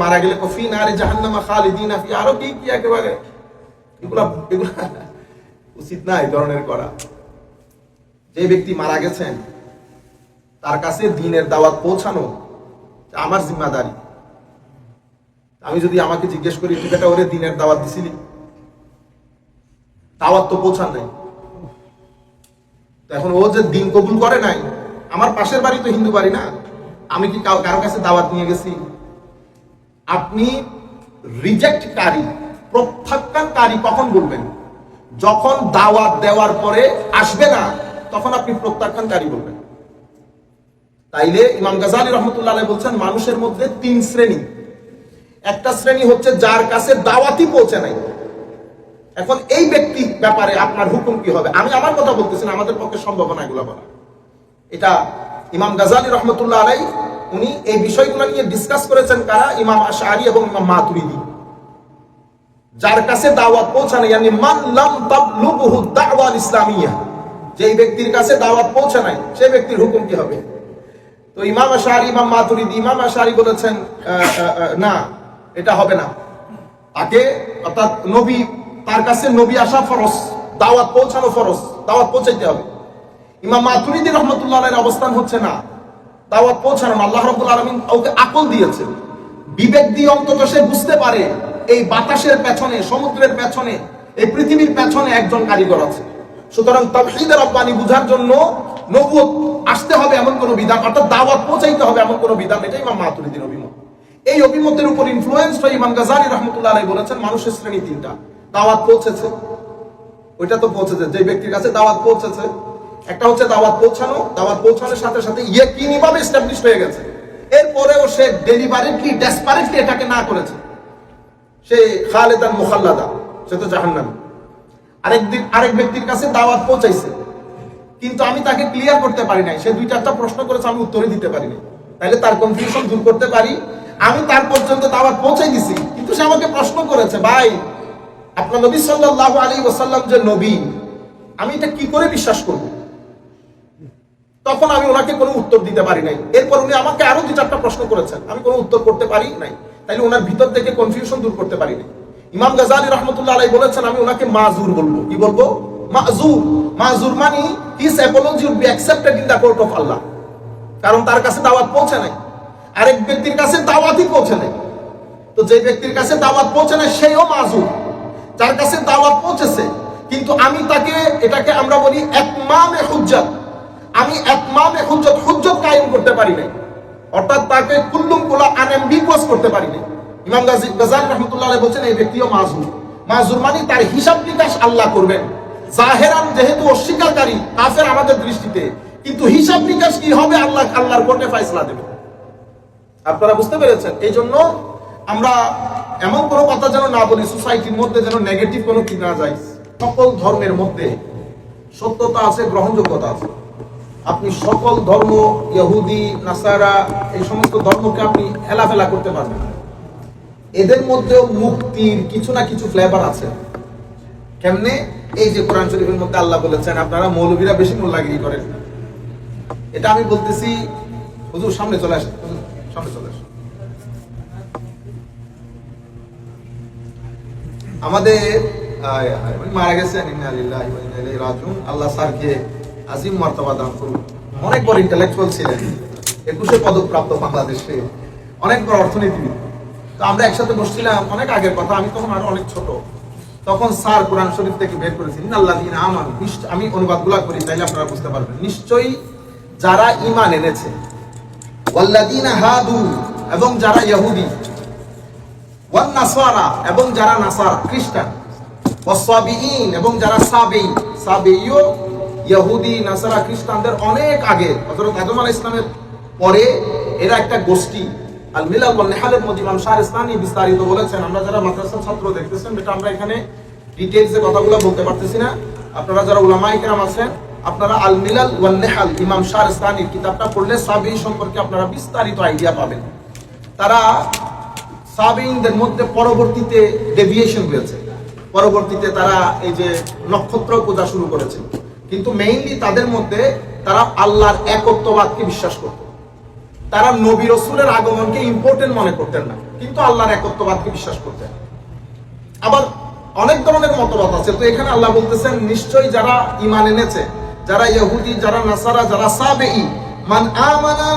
মারা গেলে কফি নারে জাহান্নামা খালিদিনা ফি, আরও কি কি একেবারে? এগুলা এগুলা উচিত না এই ধরনের করা। যে ব্যক্তি মারা গেছেন, তার কাছে দিনের দাওয়াত পৌঁছানো আমার জিম্মাদারি। আমি যদি আমাকে জিজ্ঞেস করি বেটা ওরে দিনের দাওয়াত দিছিলি? দাওয়াত তো পৌঁছান নাই। এখন ও যে দিন কবুল করে নাই, আমার পাশের বাড়ি তো হিন্দু বাড়ি না? আমি কি কারও কাছে দাওয়াত নিয়ে গেছি? আপনি রিজেক্টকারী প্রত্যাখ্যানকারী কখন বলবেন? যখন দাওয়াত দেওয়ার পরে আসবে না, তখন আপনি প্রত্যাখ্যানকারী বলবেন। তাইলে ইমাম গাজালি রহমতুল্লাহ বলছেন, মানুষের মধ্যে তিন শ্রেণি। একটা শ্রেণি হচ্ছে যার কাছে দাওয়াতই পৌঁছে নাই। এখন এই ব্যক্তি ব্যাপারে আপনার হুকুম কি হবে? আমি আমার কথা বলতেছি আমাদের পক্ষে সম্ভাবনা এগুলো বলা। এটা ইমাম গাজালি রহমতুল্লাহ আলাই উনি এই বিষয়গুলো নিয়ে ডিসকাস করেছেন কারা? ইমাম আশারি এবং ইমাম মাতুরিদি। যার কাছে দাওয়াত পৌঁছানো, ইয়ানি মান লাম তাবলুগুহু দাওয়াল ইসলামিয়া যেই ব্যক্তির কাছে দাওয়াত পৌঁছে নাই সেই ব্যক্তির হুকুম কি হবে? তো ইমাম আশারি ইমাম মাতুরিদি, ইমাম আশারি বলেছেন না, এটা হবে না। তাকে অর্থাৎ নবী, তার কাছে নবী আসা ফরজ, দাওয়াত পৌঁছানো ফরজ, দাওয়াত পৌঁছাইতে হবে। ইমাম মাতুরিদি রহমতুল্লাহ অবস্থান হচ্ছে না। দাওয়াত পৌঁছানো আল্লাহ রাব্বুল আলামিন ওকে আকল দিয়েছে। বিবেক দিয়ে অন্তত সে বুঝতে পারে এই বাতাসের পেছনে, সমুদ্রের পেছনে, এই পৃথিবীর পেছনে একজন কারিগর আছে। সুতরাং তাওহীদ রব্বানি বুঝার জন্য নবুয়ত আসতে হবে এমন কোন বিধান, অর্থাৎ দাওয়াত পৌঁছাইতে হবে এমন কোন বিধান এটা ইমাম মাতুরিদির অভিমত। এই অভিমতের উপর ইনফ্লুয়েন্স হয়ে ইমাম গাজালি রহমতুল্লাহ আলাইহি বলেছেন, মানুষের শ্রেণি তিনটা, দাওয়াত পৌঁছেছে। ওইটা তো পৌঁছেছে, যে ব্যক্তির কাছে দাওয়াত পৌঁছেছে একটা হচ্ছে দাওয়াত পৌঁছানো, দাওয়াত পৌঁছানোর সাথে সাথে ইয়ে কিনিভাবে এস্টাবলিশ হয়ে গেছে। এরপরেও সে ডেলিভারিটলি ডেসপারেটলি এটাকে না করেছে। সে খালেদান মুখাল্লাদা, সে তো জাহান্নামী। আরেক দিন আরেক ব্যক্তির কাছে দাওয়াত পৌঁছাইছে। কিন্তু আমি তাকে ক্লিয়ার করতে পারি নাই। সে দুই চারটা প্রশ্ন করেছে, আমি উত্তরই দিতে পারি নাই। তাহলে তার কনফিউশন দূর করতে পারি। আমি তার পর্যন্ত দাওয়াত পৌঁছাই দিছি। কিন্তু সে আমাকে প্রশ্ন করেছে, ভাই, আপনার নবী সাল্লাল্লাহু আলাইহি ওয়াসাল্লাম যে নবী, আমি এটা কি করে বিশ্বাস করব? তখন আমি ওনাকে কোনো উত্তর দিতে পারি নাই। এরপর উনি আমাকে আরও দু চারটা প্রশ্ন করেছেন। আমি কোনো উত্তর করতে পারি নাই। তাইলে ওনার ভিতর থেকে কনফিউশন দূর করতে পারি নাই। ইমাম গাজালি রহমতুল্লাহ আলাই বলেছেন, আমি ওনাকে মাজুর বলব। কি বলব? মাজুর। মাজুর his apology would be accepted in court of Allah কারণ তার কাছে দাওয়াত পৌঁছে নাই। আরেক ব্যক্তির কাছে দাওয়াতই পৌঁছে নাই। তো যে ব্যক্তির কাছে দাওয়াত পৌঁছে নাই, সেও মাজুর। যার কাছে দাওয়াত পৌঁছেছে, কিন্তু আমি তাকে, এটাকে আমরা বলি একমামে হুজ্জত। আমি একমামে হুজ্জত হুজ্জত কায়েম করতে পারি নাই। অর্থাৎ তাকে কুল্লুম কুলা আনেম আনএম্বিগুয়াস করতে পারি নাই। ইমাম গাজী গাজালি রহমতুল্লাহ বলছেন, এই ব্যক্তিও মাজুর মাজুর মানে তার হিসাব নিকাশ আল্লাহ করবেন। জাহেরান যেহেতু অস্বীকারী, কাফের আমাদের দৃষ্টিতে। কিন্তু হিসাব নিকাশ কি হবে? আল্লাহ আল্লাহর কোর্টে ফয়সালা দেবে। আপনারা বুঝতে পেরেছেন? এই জন্য আমরা এমন কোনো কথা যেন না বলি, সোসাইটির মধ্যে যেন নেগেটিভ কোনো কি না যায়। সকল ধর্মের মধ্যে সত্যতা আছে, গ্রহণযোগ্যতা আছে। আপনি সকল ধর্ম ইহুদি নাসারা এই সমস্ত ধর্মকে আপনি হেলাফেলা করতে পারবেন। এদের মধ্যেও মুক্তির কিছু না কিছু ফ্লেভার আছে। কেমনে? এই যে কোরআন শরীফের মধ্যে আল্লাহ বলেছেন আপনারা মৌলবীরা বেশি মোল্লাগিরি করেন। এটা আমি বলতেছি হুজুর সামনে চলে হুজুর, সামনে চলে আসেন। আমাদের মারা ইন্না আল্লাহ স্যারকে আজিম মর্তবা দান করুন। অনেক বড় ইন্টেলেকচুয়াল ছিলেন। একুশে পদক প্রাপ্ত বাংলাদেশে। অনেক বড় অর্থনীতিবিদ। তো আমরা একসাথে বসছিলাম অনেক আগের কথা, আমি তখন আরও অনেক ছোট। তখন স্যার কোরআন শরীফ থেকে বের দিন আমান নিশ্চয় আমি করি, তাইলে আপনারা বুঝতে পারবেন। নিশ্চয়ই যারা ইমান এনেছে, ওয়াল্লাযীনা হাদু এবং যারা ইহুদি ওয়ান নাসারা এবং যারা নাসারা, খ্রিস্টান ওয়াসাবিঈন এবং যারা সাবেই সাবেইও ইহুদি, নাসারা, খ্রিস্টানদের অনেক আগে, হযরত আদম আলাইহিস ইসলামের পরে এরা একটা গোষ্ঠী। আল মিলাল নিহালের মধ্যে ইমাম শাহ ইসলামী বিস্তারিত বলেছেন, আমরা যারা মাদ্রাসা ছাত্র দেখতেছেন, এটা আমরা এখানে ডিটেইলসে কথাগুলো বলতে পারতেছি না। আপনারা যারা উলামা ইকরাম আছেন, আপনারা আল মিলাল ওয়াল নিহাল ইমাম শাহ ইসলামীর কিতাবটা পড়লে সাবেই সম্পর্কে আপনারা বিস্তারিত আইডিয়া পাবেন। তারা সাবিনদের মধ্যে পরবর্তীতে ডেভিয়েশন হয়েছে। পরবর্তীতে তারা এই যে নক্ষত্র পূজা শুরু করেছে। কিন্তু মেইনলি তাদের মধ্যে তারা আল্লাহর একত্ববাদকে বিশ্বাস করত। তারা নবী রসুলের আগমনকে ইম্পর্টেন্ট মনে করতেন না, কিন্তু আল্লাহর একত্ববাদকে বিশ্বাস করতেন। আবার অনেক ধরনের মতবাদ আছে, তো এখানে আল্লাহ বলতেছেন, নিশ্চয়ই যারা ইমান এনেছে, যারা ইহুদি, যারা নাসারা, যারা সাবেই মান আমানা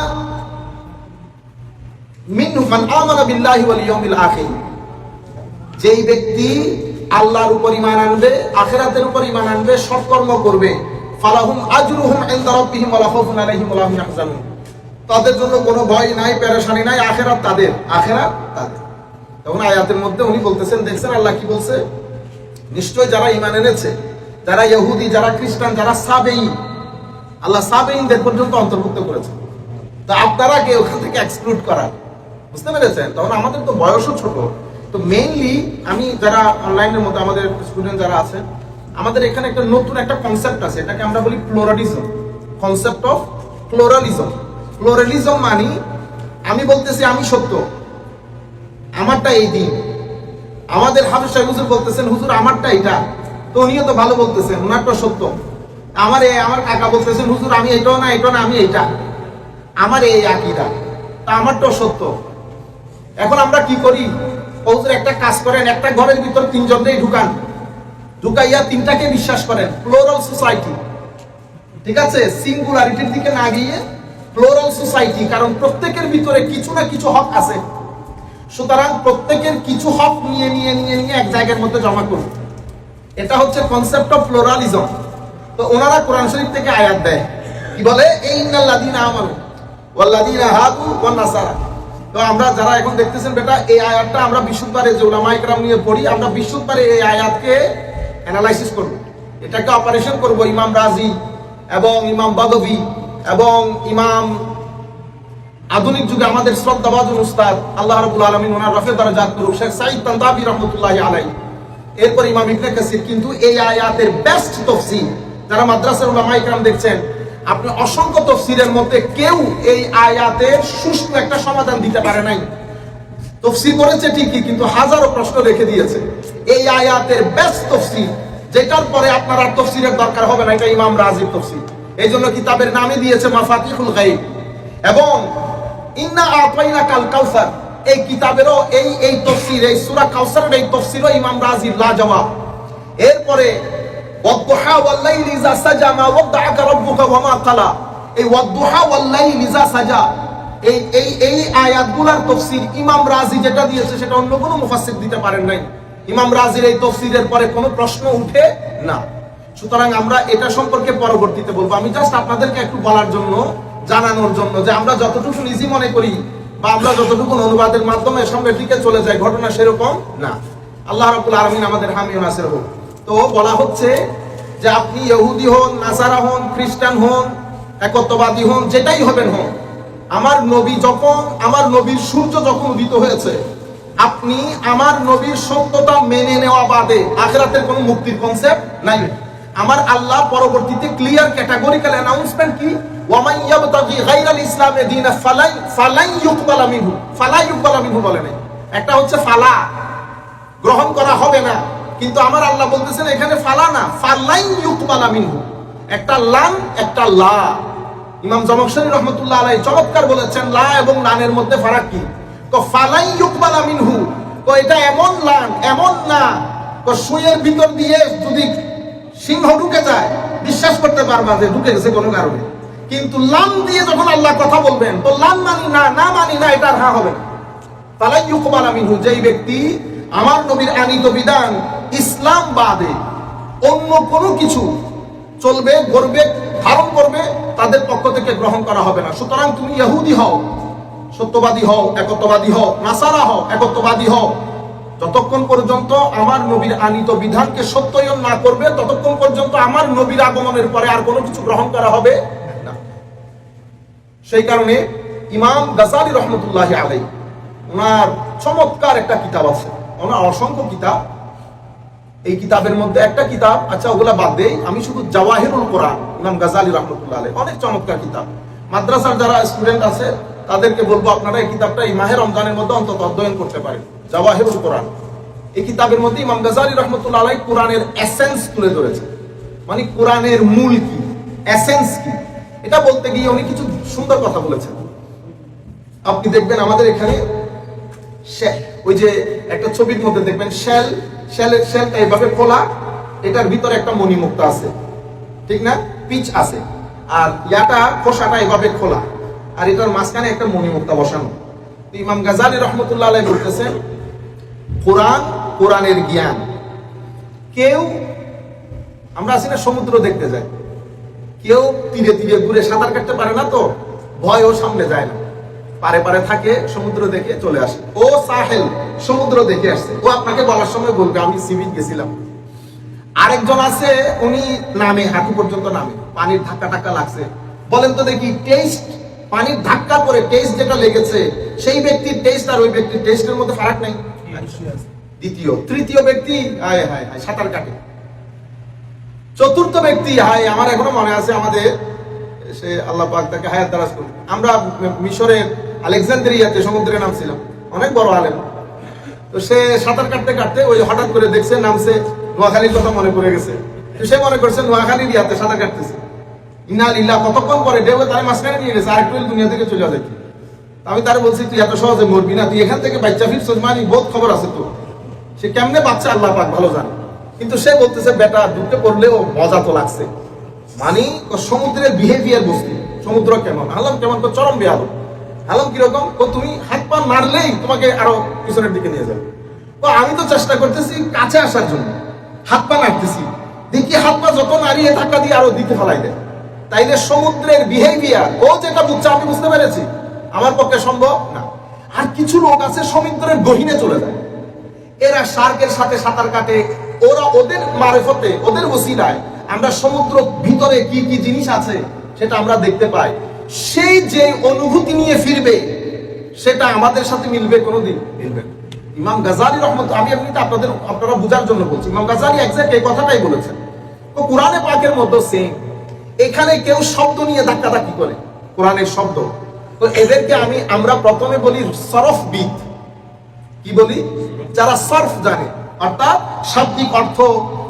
মিন মান আমানা বিল্লাহি ওয়াল ইয়াউমিল আখির। যেই ব্যক্তি আল্লাহর উপর ইমান আনবে, আখেরাতের উপর ইমান আনবে, সৎকর্ম করবে। ফালাহুম আজরুহুম ইনদা রাব্বিহিম ওয়ালা খাউফুন আলাইহিম ওয়ালা হুম ইয়াহজানুন। তাদের জন্য কোনো ভয় নাই, পেরেশানি নাই, আখেরাত তাদের আখেরাত তাদের। তখন আয়াতের মধ্যে উনি বলতেছেন, দেখছেন আল্লাহ কি বলছে? নিশ্চয় যারা ইমান এনেছে, যারা ইহুদি, যারা খ্রিস্টান, যারা সাবেই আল্লাহ সাবেইনদের পর্যন্ত অন্তর্ভুক্ত করেছে। তো আপনারা কে ওখান থেকে এক্সক্লুড করা বুঝতে পেরেছেন? তখন আমাদের তো বয়সও ছোট। তো মেইনলি আমি যারা অনলাইনের মধ্যে আমাদের স্টুডেন্ট যারা আছে, আমাদের এখানে একটা নতুন একটা কনসেপ্ট আছে, এটাকে আমরা বলি প্লোরালিজম কনসেপ্ট অফ প্লোরালিজম প্লোরালিজম মানি, আমি বলতেছি আমি সত্য, আমারটা এই দিন। আমাদের হাফিজ সাহেব হুজুর বলতেছেন, হুজুর, আমারটা এটা তো উনিও তো ভালো বলতেছেন ওনারটা সত্য। আমার এই, আমার কাকা বলতেছেন, হুজুর, আমি এটাও না এটাও না, আমি এটা আমার এই আকিদা, তা আমারটাও সত্য। এখন আমরা কি করি? ও হুজুর একটা কাজ করেন, একটা ঘরের ভিতর তিনজনকেই ঢুকান। ঢুকাইয়া তিনটাকে বিশ্বাস করেন ফ্লোরাল সোসাইটি ঠিক আছে? সিঙ্গুলারিটির দিকে না গিয়ে ফ্লোরাল সোসাইটি কারণ প্রত্যেকের ভিতরে কিছু না কিছু হক আছে। সুতরাং প্রত্যেকের কিছু হক নিয়ে নিয়ে নিয়ে নিয়ে এক জায়গার মধ্যে জমা করুন। এটা হচ্ছে কনসেপ্ট অফ প্লোরালিজম তো ওনারা কোরআন শরীফ থেকে আয়াত দেয়। কি বলে? এই ইন্নাল্লাযীনা আমানু ওয়াল্লাযীনা হাদু ওয়ান নাসারা। তো আমরা যারা এখন দেখতেছেন বেটা, এই আয়াতটা আমরা বিশুদ্ধবারে যে ওলামা ইকরাম নিয়ে পড়ি, আমরা বিশুদ্ধবারে এই আয়াতকে অ্যানালাইসিস করব। এটাকে অপারেশন করব ইমাম রাজি এবং ইমাম বাদবি এবং ইমাম আধুনিক যুগে আমাদের শ্রদ্ধাবাদুল উস্তাদ, আল্লাহ রাব্বুল আলামিন ওনার রফে দারাজাত করুক শেখ সাঈদ তান্তাবি রহমাতুল্লাহি আলাই এরপর ইমাম ইবনে কাসির, কিন্তু এই আয়াতের বেস্ট তাফসীর যারা মাদ্রাসার উলামা ইকরাম দেখছেন আপনি অসংখ্য তফসিরের মধ্যে কেউ এই আয়াতের সুষ্ঠু একটা সমাধান দিতে পারে নাই। তফসির করেছে ঠিকই, কিন্তু হাজারো প্রশ্ন রেখে দিয়েছে। এই আয়াতের বেস্ট তফসির, যেটার পরে আপনার আর তফসিরের দরকার হবে না, এটা ইমাম রাজিব তফসির। এই জন্য কিতাবের নামে দিয়েছে মাফাতিহুল গাইব এবং ইন্না আতাইনা কাল কাউসার, এই কিতাবেরও এই এই তফসির, এই সূরা কাউসারের এই তফসিরও ইমাম রাজিব লাজবাব। এরপরে সুতরাং আমরা এটা সম্পর্কে পরবর্তীতে বলব। আমি জাস্ট আপনাদেরকে একটু বলার জন্য, জানানোর জন্য যে আমরা যতটুকু ইজি মনে করি বা আমরা যতটুকু অনুবাদের মাধ্যমে সঙ্গে দিকে চলে যাই, ঘটনা সেরকম না। আল্লাহ রাব্বুল আলামিন আমাদের হামি ও নাসির হোক। তো বলা হচ্ছে যে আপনি ইহুদি হন, নাসারা হন, খ্রিস্টান হন, একত্ববাদী হন, যেটাই হবেন হন, আমার নবী যখন, আমার নবীর সূর্য যখন উদিত হয়েছে, আপনি আমার নবীর সত্যতা মেনে নেওয়া বাদে আখেরাতের কোনো মুক্তির কনসেপ্ট নাই। আমার আল্লাহ পরবর্তীতে ক্লিয়ার ক্যাটাগরিক্যাল অ্যানাউন্সমেন্ট কি? ওয়ামান ইয়াবতাগি গায়রাল ইসলামে দীনা ফালাই ফালাই ইউকবালা মিনহু। ফালাই ইউকবালা মিনহু বলে নাই। একটা হচ্ছে ফালা। গ্রহণ করা হবে না। কিন্তু আমার আল্লাহ বলতেছেন, এখানে ফালা না ফালাই ইউকবালা মিনহু। একটা লান, একটা লা। ইমাম জমকশরী রহমতুল্লাহ আলাই চমৎকার বলেছেন, লা এবং লানের মধ্যে ফারাক কি? তো ফালাই ইউকবালা মিনহু, তো এটা এমন লান, এমন না। তো সুয়ের ভিতর দিয়ে যদি সিংহ ঢুকে যায়, বিশ্বাস করতে পারবা যে ঢুকে গেছে কোনো কারণে। কিন্তু লাম দিয়ে যখন আল্লাহ কথা বলবেন, তো লাম মানি না না মানি না, এটা হ্যাঁ হবে না। ফালাই ইউকবালা মিনহু, যেই ব্যক্তি আমার নবীর আনিত বিধান ইসলাম বাদে অন্য কোনো কিছু চলবে, গড়বে, ধারণ করবে, তাদের পক্ষ থেকে গ্রহণ করা হবে না। সুতরাং তুমি ইহুদি হও, সত্যবাদী হও, একত্ববাদী হও, নাসারা হও, একত্ববাদী হও। যতক্ষণ পর্যন্ত আমার নবীর আনিত বিধানকে সত্যায়ন না করবে, ততক্ষণ পর্যন্ত আমার নবীর আগমনের পরে আর কোনো কিছু গ্রহণ করা হবে না। সেই কারণে ইমাম গাজালি রহমতুল্লাহ আলাই ওনার চমৎকার একটা কিতাব আছে। ওনার অসংখ্য কিতাব এই কিতাবের মধ্যে একটা কিতাব আচ্ছা ওগুলা বাদ দেই। আমি শুধু জাওয়াহিরুল কোরআন, ইমাম গাজালি রহমতুল্লাহ আলাই অনেক চমৎকার কিতাব। মাদ্রাসার যারা স্টুডেন্ট আছে, তাদেরকে বলব আপনারা এই কিতাবটা এই মাহের রমজানের মধ্যে অন্তত অধ্যয়ন করতে পারেন। জাওয়াহিরুল কোরআন। এই কিতাবের মধ্যে ইমাম গাজালি রহমতুল্লাহ আলাই কোরআনের এসেন্স তুলে ধরেছে। মানে কোরআনের মূল কি? এসেন্স কি? এটা বলতে গিয়ে উনি কিছু সুন্দর কথা বলেছেন। আপনি দেখবেন আমাদের এখানে ওই যে একটা ছবির মধ্যে দেখবেন শেল শেলের শেলটা এইভাবে খোলা, এটার ভিতরে একটা মণিমুক্তা আছে। ঠিক না? পিচ আছে। আর ইয়াটা, খোসাটা এভাবে খোলা। আর এটার মাঝখানে একটা মণিমুক্তা বসানো। ইমাম গাজালি রহমতুল্লাহ আলাই বলতেছেন, কোরআন, কোরআনের জ্ঞান। কেউ আমরা আছি না সমুদ্র দেখতে যাই। কেউ তীরে তীরে ঘুরে সাঁতার কাটতে পারে না তো ভয় ও সামনে যায় না। পারে পারে থাকে সমুদ্র দেখে চলে আসে। ও সাহেল সমুদ্র দেখে আসছে। ও আপনাকে বলার সময় বলবে আমি সিভিল গেছিলাম। আরেকজন আছে উনি নামে হাঁটু পর্যন্ত নামে। পানির ধাক্কা টাক্কা লাগছে। বলেন তো দেখি টেস্ট পানির ধাক্কা করে টেস্ট যেটা লেগেছে সেই ব্যক্তির টেস্ট আর ওই ব্যক্তির টেস্টের মধ্যে ফারাক নাই? দ্বিতীয় তৃতীয় ব্যক্তি হায় হায় হায় সাঁতার কাটে। চতুর্থ ব্যক্তি হায় আমার এখনও মনে আছে আমাদের সে আল্লাহ পাক তাকে হায়াত দারাজ করুন আমরা মিশরের আলেকজান্দ্রিয়াতে সমুদ্রে নামছিলাম। অনেক বড় আলেম। তো সে সাঁতার কাটতে কাটতে ওই হঠাৎ করে দেখছে, নামছে, নোয়াখালীর কথা মনে পড়ে গেছে। তো সে মনে করছে নোয়াখালীর ইয়াতে সাঁতার কাটতেছে। ইনা লিল্লা কতক্ষণ পরে ঢেউ তার মাঝখানে নিয়ে গেছে, আরেকটু দুনিয়া থেকে চলে যাবে আমি তার বলছি, তুই এত সহজে মরবি না, তুই এখান থেকে বাচ্চা ফিরছিস মানে বহুত খবর আছে তো সে কেমনে বাচ্চা আল্লাহ পাক ভালো জানে। কিন্তু সে বলতেছে, বেটা ঢুকতে পড়লেও মজা তো লাগছে। মানে সমুদ্রের বিহেভিয়ার বস্তু সমুদ্র কেমন? আলম কেমন? তো চরম বেয়ালো আলম কীরকম? ও তুমি হাত পা মারলেই তোমাকে আরও পিছনের দিকে নিয়ে যাবে। তো আমি তো চেষ্টা করতেছি কাছে আসার জন্য। হাত পা নাড়তেছি দেখি হাত পা যত নাড়িয়ে ধাক্কা দিয়ে আরও দিকে ফেলাই দেয়। তাইলে সমুদ্রের বিহেভিয়ার ও যেটা বুঝছে, আমি বুঝতে পেরেছি? আমার পক্ষে সম্ভব না। আর কিছু লোক আছে সমুদ্রের গহীনে চলে যায়। এরা শার্কের সাথে সাঁতার কাটে। ওরা ওদের মারেফতে, ওদের ওসিলায় আমরা সমুদ্র ভিতরে কি কি জিনিস আছে সেটা আমরা দেখতে পাই। সেই যে অনুভূতি নিয়ে ফিরবে সেটা আমাদের সাথে মিলবে কোনোদিন? মিলবে। ইমাম গাজালি রহমত আমি এমনিতে আপনাদের আপনারা বোঝার জন্য বলছি। ইমাম গাজালি একজ্যাক্ট এই কথাটাই বলেছেন। তো কোরআনে পাকের মতো সেম এখানে কেউ শব্দ নিয়ে ধাক্কাধাক্কি করে। কোরআনের শব্দ। তো এদেরকে আমি আমরা প্রথমে বলি সরফবিদ। কি বলি? যারা সরফ জানে। অর্থাৎ শাব্দিক অর্থ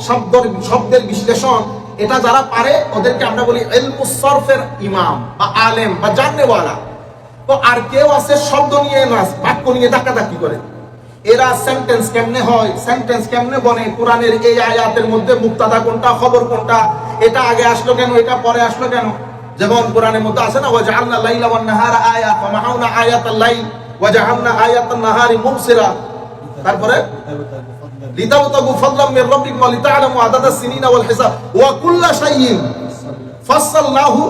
শব্দ শব্দের বিশ্লেষণ এটা যারা পারে, ওদেরকে আমরা বলি এলমুস সরফের ইমাম বা আলেম বা জাননেওয়ালা। তো আর কেউ আছে শব্দ নিয়ে না বাক্য নিয়ে ধাক্কাধাক্কি করে। এরা সেন্টেন্স কেমনে হয় সেন্টেন্স কেমনে বনে? কোরআনের এই আয়াতের মধ্যে মুক্তাদা কোনটা, খবর কোনটা? এটা আগে আসলো কেন, এটা পরে আসলো কেন? যেমন কোরআনের মধ্যে আছে না, ওয়াজআলনা লাইলা ওয়ান নাহারা আয়াত, ওয়া মাহাউনা আয়াতাল লাইল, ওয়াজআলনা আয়াতান নাহারি মুবসিরা। তারপরে? লিতাবতাগু ফাদলাম মির রাব্বিকুম ওয়া লিতা'লামু আদাদাস সিনিনা ওয়াল হিসাব। ওয়া কুল্লা শাইইন ফাসসালনাহু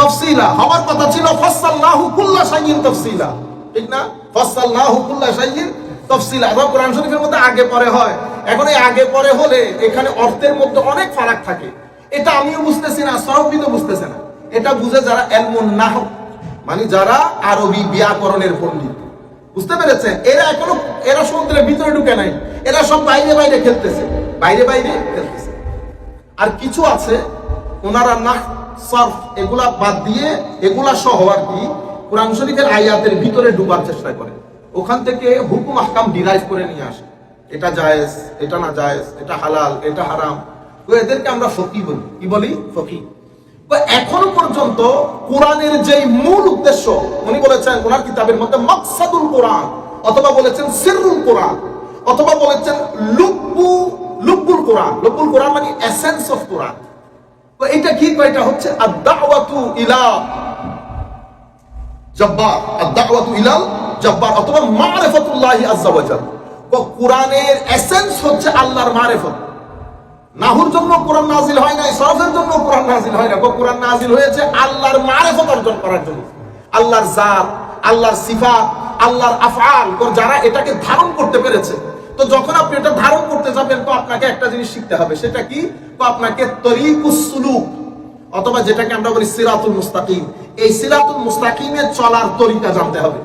তাফসীলা। হওয়ার কথা ছিল ফাসসালনাহু কুল্লা শাইইন তাফসীলা। ঠিক না? ফাসসালনাহু কুল্লা শাইইন তাফসীলা। আবার কোরআন শরীফের মধ্যে আগে পরে হয়। এখন এই আগে পরে হলে এখানে অর্থের মধ্যে অনেক ফারাক থাকে। এটা আমিও বুঝতেছি না সরবিদও বুঝতেছে না। এটা বুঝে যারা এলমুন নাহ মানে যারা আরবি ব্যাকরণের পণ্ডিত। বুঝতে পেরেছেন? এরা এখনও, এরা সমুদ্রের ভিতরে ঢুকে নাই। এরা সব বাইরে বাইরে খেলতেছে। বাইরে বাইরে খেলতেছে। আর কিছু আছে, ওনারা না সার্ফ এগুলা বাদ দিয়ে, এগুলা সহ আর কি, কোরআন শরীফের আয়াতের ভিতরে ডুবার চেষ্টা করে। ওখান থেকে হুকুম আহকাম ডিরাইভ করে নিয়ে আসে। এটা জায়েজ, এটা না জায়েজ, এটা হালাল, এটা হারাম। তো এদেরকে আমরা ফকি বলি। কি বলি? ফকি এখনও পর্যন্ত কোরআনের যে মূল উদ্দেশ্য, উনি বলেছেন ওনার কিতাবের মধ্যে মকসাদুল কোরআন, অথবা বলেছেন সিররুল কোরআন, অথবা বলেছেন লুব্বু লুব্বুল কোরআন। লুব্বুল কোরআন মানে এসেন্স অফ কোরআন। তো এটা কি? এটা হচ্ছে আদ-দাওয়াতু ইলা জব্বার। আদ-দাওয়াতু ইলাল জব্বার, অথবা মারিফাতুল্লাহি আযজা ওয়া জাল তো কোরআনের এসেন্স হচ্ছে আল্লাহর মারিফত। নাহুর জন্য কোরআন নাজিল হয় নাই সরফের জন্য কোরআন নাজিল হয় না কোরআন নাজিল হয়েছে আল্লাহর মারিফত অর্জন করার জন্য। আল্লাহর জাত, আল্লাহর সিফাত, আল্লাহর আফআল যারা এটাকে ধারণ করতে পেরেছে। তো যখন আপনি এটা ধারণ করতে যাবেন, তো আপনাকে একটা জিনিস শিখতে হবে, সেটা কি? তো আপনাকে তরিকুস সুলুক, অথবা যেটাকে আমরা বলি সিরাতুল মুস্তাকিম। এই সিরাতুল মুস্তাকিমে চলার তরিকা জানতে হবে।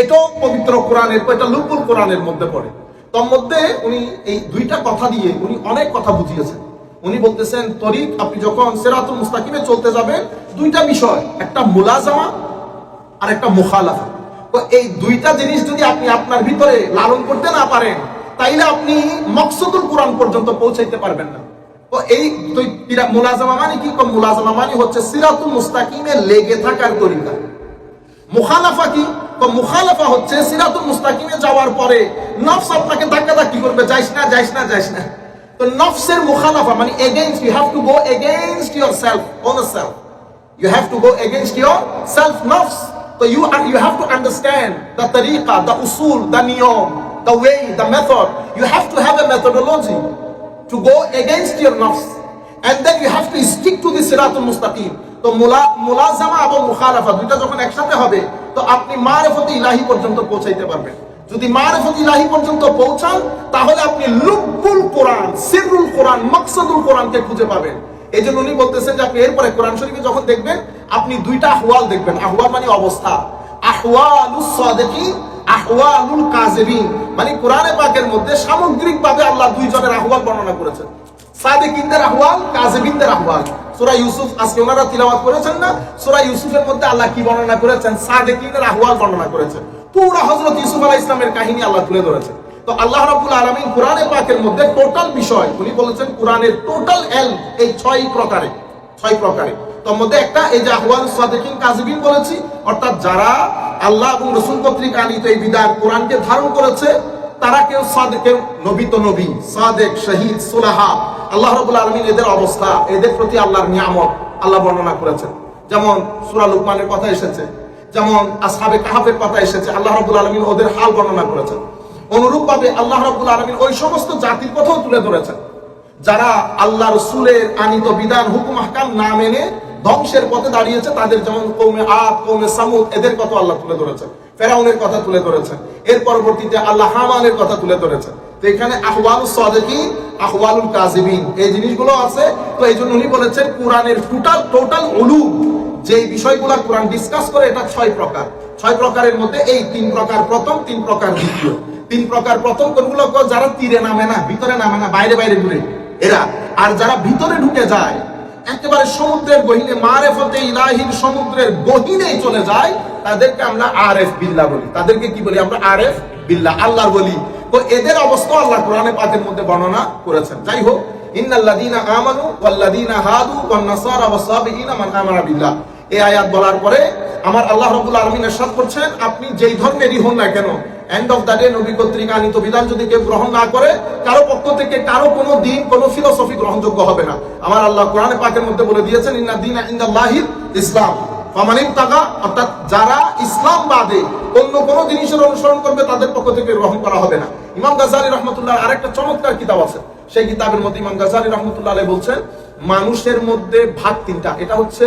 এটাও পবিত্র কোরআনের, এটা লুকুল কোরআনের মধ্যে পড়ে। তোর মধ্যে উনি এই দুইটা কথা দিয়ে উনি অনেক কথা বুঝিয়েছেন। উনি বলতেছেন, তরিক, আপনি যখন সেরাতুল মুস্তাকিমে চলতে যাবেন, দুইটা বিষয়, একটা মুলাজামা আর একটা মুখালাফা। তো এই দুইটা জিনিস যদি আপনি আপনার ভিতরে লালন করতে না পারেন, তাইলে আপনি মকসদুল কোরআন পর্যন্ত পৌঁছাইতে পারবেন না। তো এই মুলাজামা মানে কি? মুলাজামা মানে হচ্ছে সিরাতুল মুস্তাকিমে লেগে থাকার তরিকা। মুখালাফা কি? মুখালাফা হচ্ছে সিরাতুল মুস্তাকিমে যাওয়ার পরে নফস আপনাকে ধাক্কা ধাক্কি করবে যাইস না যাইস না যাইস না তো নফসের মুখালাফা মানে against you have to go against yourself own self have to go against your self nafs. So you you have to understand the tariqa, the usul, the niyam, the way, the method. You have to have a methodology to go against your nafs. And then you have to stick to the siratul mustaqim. তো মুলা মুলাজামা এবং মুখালাফা দুইটা যখন একসাথে হবে তো আপনি মারেফত ইলাহি পর্যন্ত পৌঁছাইতে পারবেন যদি মারেফত ইলাহি পর্যন্ত পৌঁছান, তাহলে আপনি লুব্বুল কোরআন, সিররুল কোরআন, মকসদুল কোরআনকে খুঁজে পাবেন। এই জন্য উনি বলতেছেন যে আপনি এরপরে কোরআন শরীফে যখন দেখবেন, আপনি দুইটা আহওয়াল দেখবেন। আহওয়াল মানে অবস্থা। আহওয়ালুস সাদিকিন, আহওয়ালুল কাযিবিন। মানে কোরআনে পাকের মধ্যে সামগ্রিকভাবে আল্লাহ দুইজনের আহওয়াল বর্ণনা করেছেন। সাদিকিনদের আহওয়াল, কাযিবিনদের আহওয়াল। সূরা ইউসুফ, আজকে ওনারা তিলাওয়াত করেছেন না? সূরা ইউসুফের মধ্যে আল্লাহ কি বর্ণনা করেছেন? সাদিকিনের আহওয়াল বর্ণনা করেছেন। পুরো হযরত ইউসুফ আলাইহিস সালামের কাহিনী আল্লাহ তুলে ধরেছেন। তো আল্লাহ রাব্বুল আলামিন কোরআনে পাকের মধ্যে টোটাল বিষয়, উনি বলেছেন কোরআনের টোটাল এল এই ছয় প্রকারে ছয় প্রকারে। তোর মধ্যে একটা, এই যে আহওয়াল সাদিকিন কাজিবিন বলেছি, অর্থাৎ যারা আল্লাহ এবং রসুল আনিত এই কোরআনকে ধারণ করেছে, তারা কেউ সাদে কেউ নবী তো নবী, সাদেক, শহীদ, সুলাহা, আল্লাহ রাব্বুল আলামিন এদের অবস্থা, এদের প্রতি আল্লাহর নিয়ামত আল্লাহ বর্ণনা করেছেন। যেমন সূরা লুকমানের কথা এসেছে যেমন আসহাবে কাহাফের কথা এসেছে, আল্লাহ রাব্বুল আলামিন ওদের হাল বর্ণনা করেছেন। অনুরূপ অনুরূপভাবে আল্লাহ রাব্বুল আলামিন ওই সমস্ত জাতির কথাও তুলে ধরেছেন। যারা আল্লাহ রসুলের আনিত বিধান, হুকুম হাকাম না মেনে ধ্বংসের পথে দাঁড়িয়েছে, তাদের যেমন কৌমে আদ, কৌমে সামুদ, এদের কথা আল্লাহ তুলে ধরেছেন। ফেরাউনের কথা তুলে ধরেছেন। এর পরবর্তীতে আল্লাহ হামানের কথা তুলে ধরেছেন। তো এখানে আহওয়ালুস সাদিকিন, আহওয়ালুল কাজিবিন এই জিনিসগুলো আছে। তো এই জন্য উনি বলেছেন, কোরআনের টোটাল টোটাল উলুম যে বিষয়গুলো কোরআন ডিসকাস করে, এটা ছয় প্রকার। ছয় প্রকারের মধ্যে এই তিন প্রকার প্রথম, তিন প্রকার দ্বিতীয়। তিন প্রকার প্রথম কোনগুলো যারা তীরে নামে না, ভিতরে নামে না, বাইরে বাইরে ঘুরে এরা, আর যারা ভিতরে ঢুকে যায়, একেবারে সমুদ্রের গহিনে, মারেফতে ইলাহির সমুদ্রের গহিনে চলে যায়, তাদেরকে আমরা আরএফ বিল্লাহ বলি। তাদেরকে কি বলি আমরা? আরএফ বিল্লাহ আল্লাহ বলি তো এদের অবস্থা আল্লাহ কোরআনে পাকের মধ্যে বর্ণনা করেছেন। যাই হোক, ইন্নাল্লাযীনা আমানু ওয়াল্লাযীনা হাদু ওয়ান নাসারা ওয়াসাবিঈনা মান আমানা বিল্লাহ। এই আয়াত বলার পরে আমার আল্লাহ রাব্বুল আলামিন ইরশাদ করছেন, আপনি যেই ধর্মেরই হন না কেন এন্ড অফ দ্য ডে নবী কর্তৃক আনিত বিধান যদি কেউ গ্রহণ না করে, কারও পক্ষ থেকে কারও কোনো দিন কোনো ফিলোসফি গ্রহণযোগ্য হবে না। আমার আল্লাহ কোরআনে পাকের মধ্যে বলে দিয়েছেন, ইন্না দিন ইন্দাল্লাহির ইসলাম। ফামানিন তাগা অর্থাৎ যারা ইসলাম বাদে অন্য কোনো জিনিসের অনুসরণ করবে, তাদের পক্ষ থেকে গ্রহণ করা হবে না। ইমাম গাজালি রহমতুল্লাহ আরেকটা চমৎকার কিতাব আছে। সেই কিতাবের মধ্যে ইমাম গাজালি রহমতুল্লাহ বলছেন, মানুষের মধ্যে ভাগ তিনটা, এটা হচ্ছে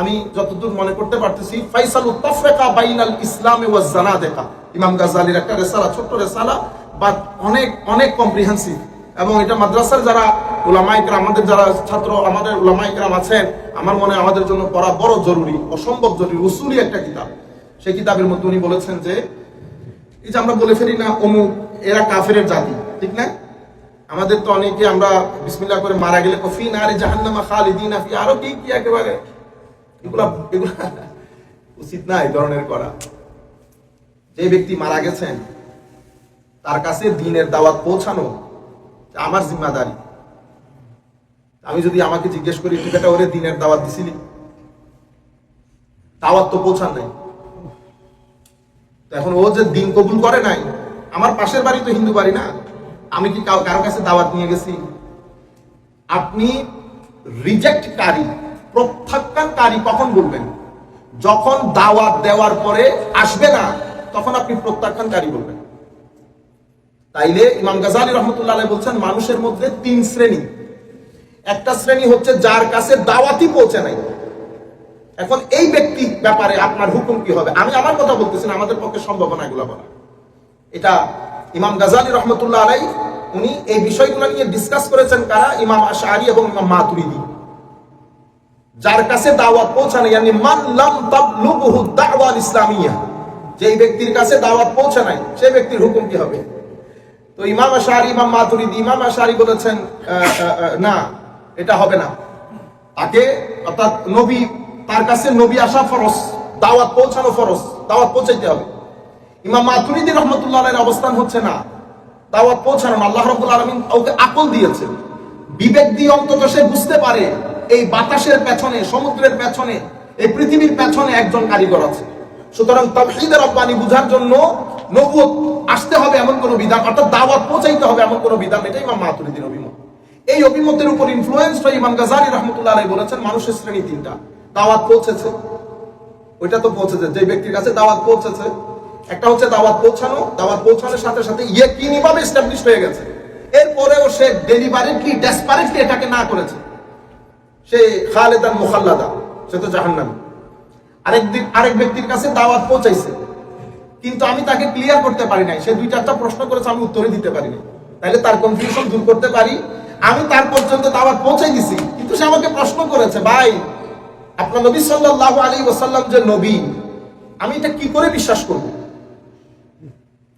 আমি যতদূর মনে করতে পারতেছি, ফাইসাল তাফরিকা বাইনাল ইসলামে ওয়াজ জানাদেকা। ইমাম গাজালির একটা রেসালা, ছোট্ট রেসালা বাট অনেক অনেক কম্প্রিহেন্সিভ এবং এটা মাদ্রাসার যারা উলামাইকরা আমাদের যারা ছাত্র, আমাদের উলামাইকরাম আছেন, আমার মনে আমাদের জন্য পড়া বড় জরুরি, অসম্ভব জরুরি, উসুলি একটা কিতাব। সেই কিতাবের মধ্যে উনি বলেছেন যে, এই যে আমরা বলে ফেলি না, অমুক, এরা কাফের জাতি, ঠিক না? আমাদের তো অনেকে আমরা বিসমিল্লাহ করে মারা গেলে কফি না আরে জাহান্নামা খালিদিনা আরও কি কি একেবারে? এগুলা এগুলা উচিত না এই ধরনের করা। যে ব্যক্তি মারা গেছেন, তার কাছে দিনের দাওয়াত পৌঁছানো আমার জিম্মাদারি। আমি যদি আমাকে জিজ্ঞেস করি তুই বেটা ওরে দিনের দাওয়াত দিছিলি? দাওয়াত তো পৌঁছান নাই। এখন ও যে দিন কবুল করে নাই, আমার পাশের বাড়ি তো হিন্দু বাড়ি না। আমি কি কারও কাছে দাওয়াত নিয়ে গেছি? আপনি রিজেক্টকারী প্রত্যাখ্যানকারী কখন বলবেন? যখন দাওয়াত দেওয়ার পরে আসবে না, তখন আপনি প্রত্যাখ্যানকারী বলবেন। তাইলে ইমাম গাজালি রহমতুল্লাহ বলছেন, মানুষের মধ্যে তিন শ্রেণি। একটা শ্রেণি হচ্ছে যার কাছে দাওয়াতই পৌঁছে নাই। এখন এই ব্যক্তি ব্যাপারে আপনার হুকুম কি হবে? আমি আমার কথা বলতেছি আমাদের পক্ষে সম্ভাবনা এগুলো বলা। এটা ইমাম গাজালি রহমতুল্লাহ আলাই উনি এই বিষয়গুলো নিয়ে ডিসকাস করেছেন কারা? ইমাম আশারি এবং ইমাম মাতুরিদি। যার কাছে দাওয়াত পৌঁছানো, ইয়ানি মান লাম তাবলুগুহু দাওয়াল ইসলামিয়া। যেই ব্যক্তির কাছে দাওয়াত পৌঁছে নাই সেই ব্যক্তির হুকুম কি হবে? তো ইমাম আশারি, ইমাম মাতুরিদি, ইমাম আশারি বলেছেন না, এটা হবে না। তাকে, অর্থাৎ নবী, তার কাছে নবী আসা ফরজ, দাওয়াত পৌঁছানো ফরজ, দাওয়াত পৌঁছাইতে হবে। ইমাম মাতুরিদি রহমতুল্লাহ অবস্থান হচ্ছে না, দাওয়াত পৌঁছানো। আল্লাহ রাব্বুল আলামিন ওকে আকল দিয়েছেন। বিবেক দিয়ে অন্তত সে বুঝতে পারে এই বাতাসের পেছনে, সমুদ্রের পেছনে, এই পৃথিবীর পেছনে একজন কারিগর আছে। সুতরাং তাবহিদের রব্বানি বুঝার জন্য নবুয়ত আসতে হবে এমন কোন বিধান, অর্থাৎ দাওয়াত পৌঁছাইতে হবে এমন কোন বিধান এটা ইমাম মাতুরিদির অভিমত। এই অভিমতের উপর ইনফ্লুয়েন্স হয়ে ইমাম গাজারি রহমতুল্লাহ আলাই বলেছেন, মানুষের শ্রেণি তিনটা। দাওয়াত পৌঁছেছে। ওইটা তো পৌঁছেছে, যে ব্যক্তির কাছে দাওয়াত পৌঁছেছে, একটা হচ্ছে দাওয়াত পৌঁছানো, দাওয়াত পৌঁছানোর সাথে সাথে ইয়ে কীভাবে এস্টাবলিশ হয়ে গেছে। এরপরেও সে ডেলিভারেটলি ডেসপারেটলি এটাকে না করেছে। সে খালেদান মুখাল্লাদা, সে তো জাহান্নামী। আরেক দিক আরেক ব্যক্তির কাছে দাওয়াত পৌঁছাইছে। কিন্তু আমি তাকে ক্লিয়ার করতে পারি নাই। সে দুই চারটা প্রশ্ন করেছে, আমি উত্তরে দিতে পারি নাই। তাহলে তার কনফিউশন দূর করতে পারি। আমি তার পর্যন্ত দাওয়াত পৌঁছাই দিছি। কিন্তু সে আমাকে প্রশ্ন করেছে, ভাই, আপনার নবী সাল্লাল্লাহু আলাইহি ওয়াসাল্লাম যে নবী, আমি এটা কি করে বিশ্বাস করব?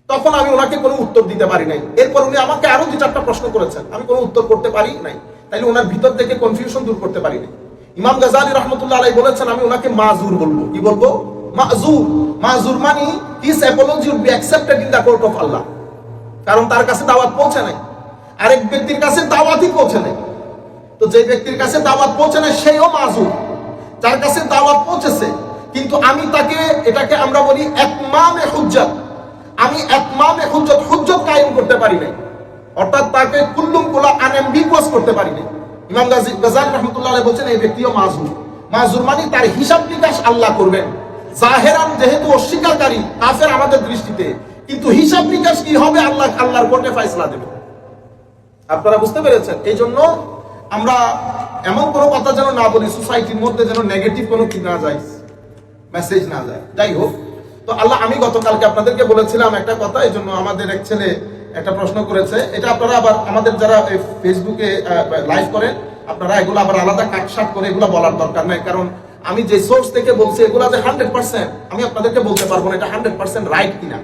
তখন আমি ওনাকে কোনো উত্তর দিতে পারি নাই। এরপর উনি আমাকে আরও দুই চারটা প্রশ্ন করেছেন। আমি কোনো উত্তর করতে পারি নাই। তাইলে ওনার ভিতর থেকে কনফিউশন দূর করতে পারি নাই ইমাম গাজালি রহমতুল্লাহ আলাই বলেছেন, আমি ওনাকে মাজুর বলব। কি বলব? মাজুর। মাজুর apology would be accepted in the court of Allah কারণ তার কাছে দাওয়াত পৌঁছে নাই। আরেক ব্যক্তির কাছে দাওয়াতই পৌঁছে নাই। তো যে ব্যক্তির কাছে দাওয়াত পৌঁছে নাই, সেও মাজুর। যার কাছে দাওয়াত পৌঁছেছে, কিন্তু আমি তাকে, এটাকে আমরা বলি একমামে হুজ্জত। আমি একমামে হুজ্জত হুজ্জত কায়েম করতে পারি নাই। অর্থাৎ তাকে কুল্লুম করতে পারি নাই ইমাম রহমতুল্লাহ বলছেন, এই ব্যক্তিও মাজুর মাজুর মানে তার হিসাব নিকাশ আল্লাহ করবেন। জাহেরান যেহেতু অস্বীকারী, কাফের আমাদের দৃষ্টিতে, কিন্তু হিসাব নিকাশ কি হবে আল্লাহ আল্লাহর কোর্টে ফয়সালা দেবেন আপনারা বুঝতে পেরেছেন? এই জন্য আমরা এমন কোনো কথা যেন না বলি, সোসাইটির মধ্যে যেন নেগেটিভ কোনো কি না যায়, মেসেজ না যায়। যাই হোক, তো আল্লাহ, আমি গতকালকে আপনাদেরকে বলেছিলাম একটা কথা এই জন্য আমাদের এক ছেলে একটা প্রশ্ন করেছে, এটা আপনারা আবার আমাদের যারা ফেসবুকে লাইভ করেন, আপনারা এগুলো আবার আলাদা কাটসাট করে এগুলো বলার দরকার নাই। কারণ আমি যে সোর্স থেকে বলছি, এগুলো যে হান্ড্রেড পার্সেন্ট আমি আপনাদেরকে বলতে পারব না এটা হান্ড্রেড পার্সেন্ট রাইট কিনা।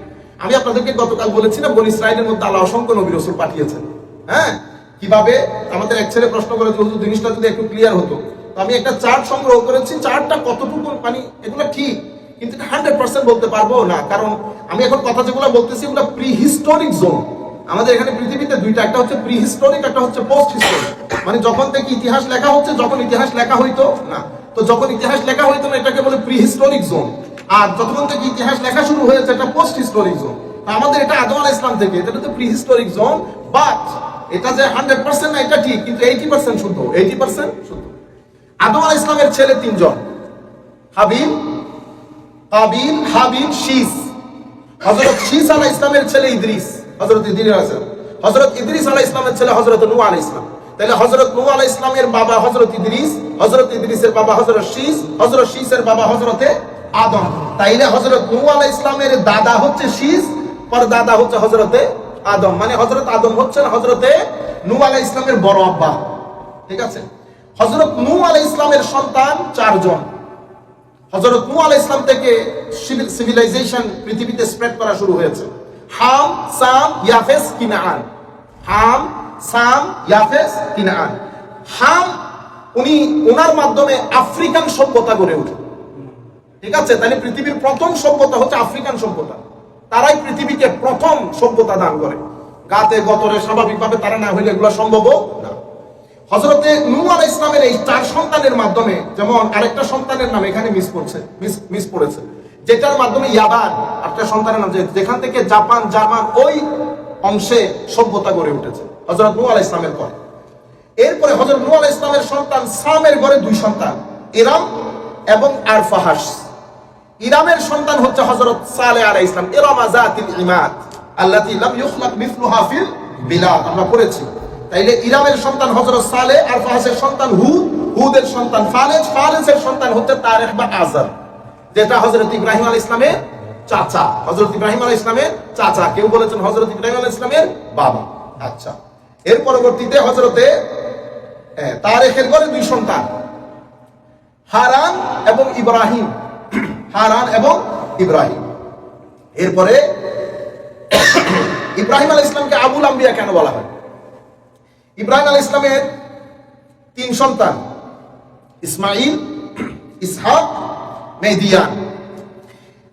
আমি আপনাদেরকে গতকাল বলেছি না, বনি ইসরায়েলের মধ্যে আল্লাহ অসংখ্য নবী রসুল পাঠিয়েছেন। হ্যাঁ? কীভাবে? আমাদের এক ছেলে প্রশ্ন করে হুজুর, জিনিসটা যদি একটু ক্লিয়ার হতো। তো আমি একটা চার্ট সংগ্রহ করেছি চার্টটা কতটুকু মানে এগুলো ঠিক, কিন্তু হান্ড্রেড পার্সেন্ট বলতে পারব না। কারণ আমি এখন কথা যেগুলো বলতেছি, এগুলো প্রি হিস্টোরিক জোন আমাদের এখানে পৃথিবীতে দুইটা, একটা হচ্ছে প্রি হিস্টোরিক একটা হচ্ছে পোস্ট হিস্টোরিক মানে যখন থেকে ইতিহাস লেখা হচ্ছে, যখন ইতিহাস লেখা হইতো, না। তো যখন ইতিহাস লেখা হইতো না, এটাকে বলে প্রি হিস্টোরিক জোন আর যতক্ষণ থেকে ইতিহাস লেখা শুরু হয়েছে, এটা পোস্ট হিস্টোরিক জোন আমাদের এটা আদম আলাহ ইসলাম থেকে, এটা তো প্রি হিস্টোরিক জোন বাট এটা যে হান্ড্রেড পার্সেন্ট না, এটা ঠিক, কিন্তু এইটি পার্সেন্ট শুদ্ধ এইটি পার্সেন্ট শুদ্ধ। আদম আলাহ ইসলামের ছেলে তিনজন। হাবিল কাবিল হাবিল শীস। হজরত শীস আলাহ ইসলামের ছেলে ইদ্রিস। হজরত ইদ্রিস আছে হজরত ইদ্রিস আলাহ ইসলামের ছেলে হজরত নু আলাহ ইসলাম তাহলে হজরত নু আলাহ ইসলামের বাবা হজরত ইদ্রিস হজরত ইদ্রিসের বাবা হজরত শীস হজরত শীসের বাবা হজরতে আদম। তাইলে হজরত নু আলাহ ইসলামের দাদা হচ্ছে শীস পর দাদা হচ্ছে হজরতে আদম। মানে হজরত আদম হচ্ছেন হজরতে নু আলাহ ইসলামের বড় আব্বা। ঠিক আছে? হজরত নু আলাহ ইসলামের সন্তান চারজন। হজরত নু আলাহ ইসলাম থেকে সিভিলাইজেশন পৃথিবীতে স্প্রেড করা শুরু হয়েছে। হাম, সাম, ইয়াফেস, কিনাআন। হাম, সাম, ইয়াফেস, কিনাআন। হাম, উনি ওনার মাধ্যমে আফ্রিকান সভ্যতা গড়ে ওঠে। ঠিক আছে? তাহলে পৃথিবীর প্রথম সভ্যতা হচ্ছে আফ্রিকান সভ্যতা। তারাই পৃথিবীকে প্রথম সভ্যতা দান করে। গাতে গতরে স্বাভাবিকভাবে তারা না হইলে এগুলো সম্ভব না। হজরতে নূ আলাহ ইসলামের এই চার সন্তানের মাধ্যমে, যেমন আরেকটা সন্তানের নাম এখানে মিস করছে মিস মিস পড়েছে। যেটার মাধ্যমে ইয়াবান একটা সন্তানের নাম যেখান থেকে জাপান, জার্মান ওই অংশে সভ্যতা গড়ে উঠেছে। হজরত নূ ইসলামের পরে। এরপরে হজরত নূ ইসলামের সন্তান সামের ঘরে দুই সন্তান, ইরাম এবং আরফাহাস। ইরামের সন্তান হচ্ছে হজরত সালে আলাইহিস ইসলাম ইরাম আজাতিল ইমাদ আল্লাতী লাম ইখলাক মিসলুহা ফিল বিলাদ। আমরা পড়েছি। তাইলে ইরামের সন্তান হজরত সালে আর ফাহাসের সন্তান হুদ, হুদের সন্তান ফালেজ, ফালেজের সন্তান হচ্ছে তারেখ বা আজার যেটা হজরত ইব্রাহিম আল ইসলামের চাচা। হজরত ইব্রাহিম আল ইসলামের চাচা। কেউ বলেছেন হজরত ইব্রাহিম আল ইসলামের বাবা। আচ্ছা। এর পরবর্তীতে হজরতে তারেখের ঘরে দুই সন্তান। হারান এবং ইব্রাহিম। হারান এবং ইব্রাহিম। এরপরে ইব্রাহিম আল ইসলামকে আবুল আম্বিয়া কেন বলা হয়? ইব্রাহিম আল ইসলামের তিন সন্তান। ইসমাইল ইসহাক মেদিয়ান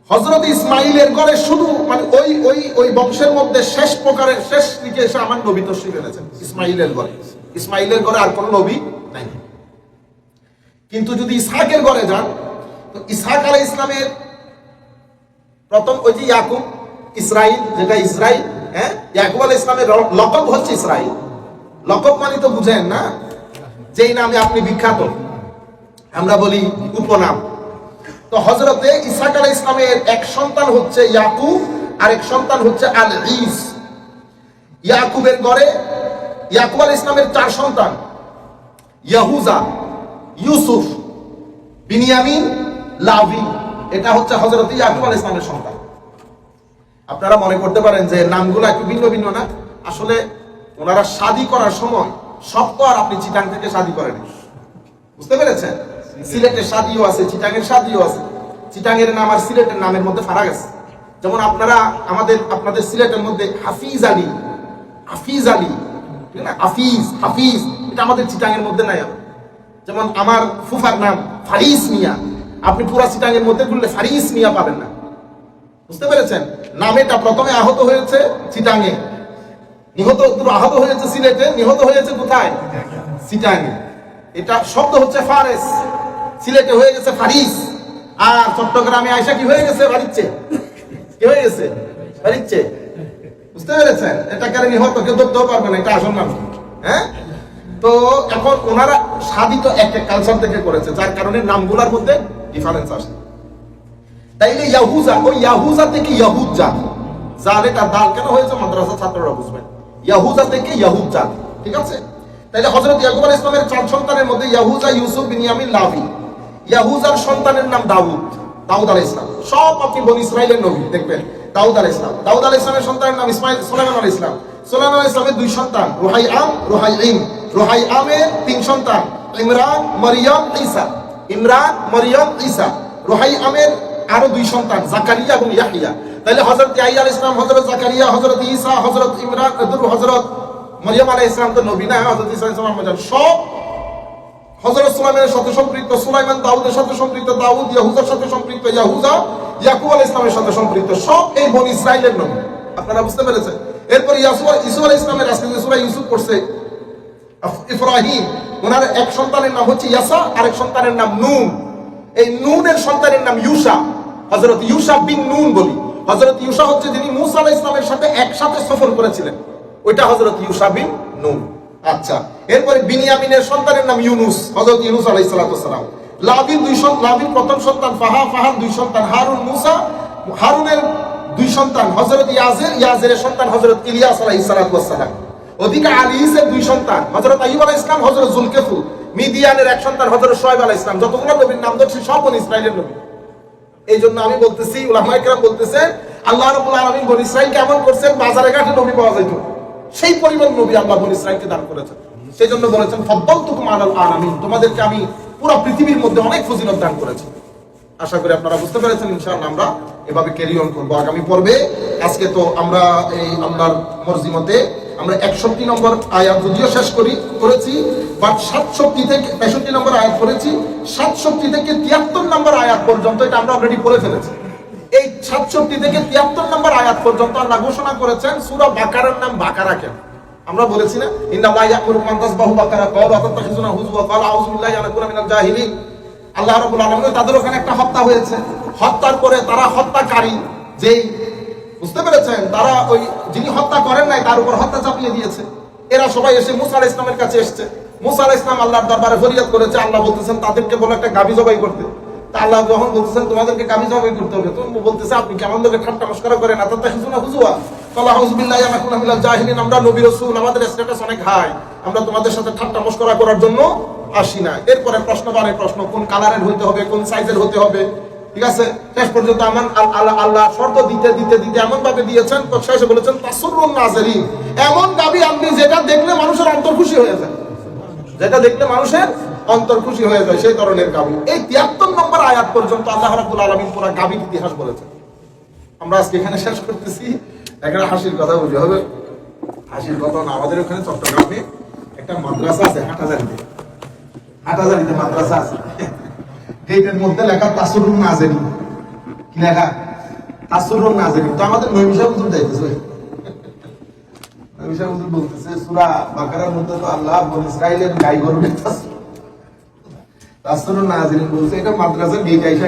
হজরত ইসমাইলের ঘরে শুধু মানে ওই ওই ওই বংশের মধ্যে শেষ প্রকারের, শেষ দিকে এসে আমার নবী তশ্রী এনেছেন ইসমাইলের ঘরে। ইসমাইলের ঘরে আর কোন নবী নাই। কিন্তু যদি ইসহাকের ঘরে যান, তো ইসহাক আলাই ইসলামের প্রথম ওই যে ইয়াকুব ইসরাইল যেটা ইসরাইল হ্যাঁ? ইয়াকুব আল ইসলামের লকব হচ্ছে ইসরাইল লকব মানে তো বুঝেন না, যেই নামে আপনি বিখ্যাত। আমরা বলি উপনাম। তো হজরতে ইসাক আলাহ ইসলামের এক সন্তান হচ্ছে ইয়াকুব আর এক সন্তান হচ্ছে আল ইস ইয়াকুবের গড়ে ইয়াকুব আল ইসলামের চার সন্তান, ইয়াহুজা, ইউসুফ, বিনিয়ামিন, লাভি। এটা হচ্ছে হজরত ইয়াকুব আল ইসলামের সন্তান। আপনারা মনে করতে পারেন যে নামগুলো একটু ভিন্ন ভিন্ন না? আসলে ওনারা শাদি করার সময় সব তো আর আপনি চিটাং থেকে শাদি করেন বুঝতে পেরেছেন? সিলেটের শাদিও আছে চিটাংয়ের শাদিও আছে। চিটাংয়ের নাম আর সিলেটের নামের মধ্যে ফারাক আছে। যেমন আপনারা আমাদের, আপনাদের সিলেটের মধ্যে হাফিজ আলী হাফিজ আলী হাফিজ হাফিজ, এটা আমাদের চিটাংয়ের মধ্যে নাই যেমন আমার ফুফার নাম ফারিস মিয়া। আপনি পুরা চিটাংয়ের মধ্যে ঘুরলে ফারিস মিয়া পাবেন না। বুঝতে পেরেছেন? নামেটা প্রথমে আহত হয়েছে চিটাঙে নিহত, আহত হয়েছে সিলেটে, নিহত হয়েছে কোথায়? চিটাঙে এটা শব্দ হচ্ছে ফারেস। সিলেটে হয়ে গেছে ফারিস। আর চট্টগ্রামে আয়সা কি হয়ে গেছে বাড়িচ্ছে? কি হয়ে গেছে? বাড়িচ্ছে? বুঝতে পেরেছেন? এটা কেন নিহত কেউ ধরতেও পারবে না, এটা আসল নাম হ্যাঁ? তো এখন ওনারা স্বাদী তো এক এক কালচার থেকে করেছে, যার কারণে নামগুলোর মধ্যে ডিফারেন্স আসে। তাইলে ইয়াহুজা, ওই ইয়াহুজা থেকে ইয়াহুদ জাত জাল এটা দাল কেন হয়েছে মাদ্রাসা ছাত্ররা বুঝবেন। ইয়াহুজা থেকে ইয়াহুদ জাত ঠিক আছে? তাইলে হযরত ইয়াকুব ইসলামের চার সন্তানের মধ্যে ইয়াহুজা, ইউসুফ বিনিয়ামিন লাভি। ইয়াহুজার সন্তানের নাম দাউদ দাউদ আলাইহিস সালাম। সব আপনি বনি ইসরাইলের নবী, দেখবেন। দাউদ আলাইহিস সালাম। দাউদ আলাইহিস সালামের সন্তানের নাম ইসমাইল, সুলাইমান আলাইহিস সালাম। সুলাইমান আলাইহিস সালামের দুই সন্তান, রোহাই আম, রোহাই ইম রোহাই আমের তিন সন্তান, ইমরান, মরিয়ম, ঈসা। ইমরান, মরিয়ম, ঈসা। রোহাই আমের আরও দুই সন্তান, জাকারিয়া এবং ইয়াহিয়া। তাহলে হযরত ইয়াহিয়া আলাইহিস সালাম, হযরত জাকারিয়া, হযরত ঈসা, হযরত ইমরান হজরত মরিয়ম আলাইহিস সালাম তো নবী না হজরত আলাইহিস সব সুলাইমানের সাথে সম্পৃক্ত, সুলাইমান দাউদের সাথে সম্পৃক্ত, দাউদ ইয়াহুজার সাথে সম্পৃক্ত, ইয়াহুজা ইয়াকুব আলাইহিস সালামের সাথে সম্পৃক্ত, সব এই বনি ইসরাইলের নবী। আপনারা বুঝতে পেরেছেন? এরপর ইসু আলাইহিস সালামের আজকে ইউসুফ ইব্রাহিম ওনার এক সন্তানের নাম হচ্ছে ইয়াসা, আরেক সন্তানের নাম নুন। এই নুনের সন্তানের নাম ইউসা। হযরত ইউসা বিন নুন বলি। হযরত ইউসা হচ্ছে যিনি মুসা আলাইহিস ইসলামের সাথে একসাথে সফর করেছিলেন। ওইটা হযরত ইউসা বিন নুন। আচ্ছা এরপরে বিনিয়ামিনের সন্তানের নাম ইউনুস, হযরত ইউনুস আলাইহিস সালাতু সালাম লাবির দুই লাবির প্রথম সন্তান ফাহা, ফাহার দুই সন্তান হারুন মুসা, হারুনের দুই সন্তান হযরত ইয়াজের ইয়াজের সন্তান হযরত ইলিয়াস আলাইহিস সালাতু সালাম ওদিকে আলীসের দুই সন্তান, হযরত আইয়ুব আলাইহিস ইসলাম হযরত জুলকেফুল মিদিয়ানের এক সন্তান হযরত শোয়েব আলাইহিস ইসলাম যতগুলো নবীর নাম ধরছি, সব বনি ইসরাইলের নবী। এই জন্য আমি বলতেছি, উলামায়ে কেরাম বলতেছে, আল্লাহ রাব্বুল আলামিন বনি ইসরাইল কেমন করছেন, বাজারে ঘাটে নবী পাওয়া যাইতো। সেই পরিমাণ নবী আল্লাহ বনি ইসরাইলকে দান করেছেন। সেই জন্য বলেছেন, ফদ্দালতুকুম আলাল আলামিন। তোমাদেরকে আমি পুরো পৃথিবীর মধ্যে অনেক ফজিলত দান করেছি। আশা করি আপনারা বুঝতে পেরেছেন, ইনশাআল্লাহ আমরা এভাবে ক্যারি অন করব আগামী পর্বে। আজকে তো আমরা এই আল্লাহর মর্জি মতে আমরা একষট্টি নম্বর আয়াত যদিও শেষ করি, করেছি বাট সাতষট্টি থেকে তেষট্টি নম্বর আয়াত করেছি, সাতষট্টি থেকে তিয়াত্তর নম্বর আয়াত পর্যন্ত এটা আমরা অলরেডি পড়ে ফেলেছি। এই সাতষট্টি থেকে তিয়াত্তর নম্বর আয়াত পর্যন্ত আল্লাহ ঘোষণা করেছেন, সুরা বাকারার নাম বাকারা কেন আমরা বলেছি না ইন্না লা ইয়াকুরু তাসবাহু বাকারা মিনাল জাহিলিন। আল্লাহ রাব্বুল আলামিন, তাদের ওখানে একটা হত্যা হয়েছে। হত্যার পরে তারা হত্যাকারী, যেই বুঝতে পেরেছেন, তারা ওই যিনি হত্যা করেন নাই, তার উপর হত্যা চাপিয়ে দিয়েছে। এরা সবাই এসে মুসা আলাইহিস কাছে এসেছে। মুসা আলাইহিস ইসলাম আল্লাহর দরবারে ফরিয়াদ করেছে। আল্লাহ বলতেছেন, তাদেরকে বলে একটা গাবি জবাই করতে। আল্লাহ যখন বলতেছেন, তোমাদেরকে করতে হবে। তো বলতেছে, আপনি ঠাট্টা করেন? না হুজুয়া জাহিলিন। আমরা নবী আমাদের স্ট্যাটাস অনেক হাই আমরা তোমাদের সাথে ঠাট্টা করার জন্য আসি না। এরপরে প্রশ্ন বারে প্রশ্ন, কোন কালারের হতে হবে, কোন সাইজের হতে হবে? ঠিক আছে? শেষ পর্যন্ত আমার আল্লাহ আল্লাহ শর্ত দিতে দিতে দিতে এমন ভাবে দিয়েছেন, শেষে বলেছেন, তাসরুন এমন গাবি আপনি যেটা দেখলে মানুষের অন্তর খুশি হয়ে যায়। যেটা দেখলে মানুষের অন্তর খুশি হয়ে যায় সেই ধরনের গাবি এই তিয়াত্তর নম্বর আয়াত পর্যন্ত আল্লাহ রাব্বুল আলামিন পুরো গাবির ইতিহাস বলেছেন। আমরা আজকে এখানে শেষ করতেছি। একটা হাসির কথা বলি হবে। হাসির কথা না, আমাদের ওখানে চট্টগ্রামে একটা মাদ্রাসা আছে হাটাজারিতে হাটাজারিতে মাদ্রাসা আছে। গেটের মধ্যে লেখা তাসরুন নাজেরি। কি লেখা? তাসরুন নাজেরি। তো আমাদের নৈমিষা হুজুর যাইতেছে। নৈমিষা হুজুর বলতেছে, সুরা বাকারার মধ্যে তো আল্লাহ বনি ইসরাইলের গাই গরু তাসরুন নাজেরি বলছে এটা মাদ্রাসার গেট আইসা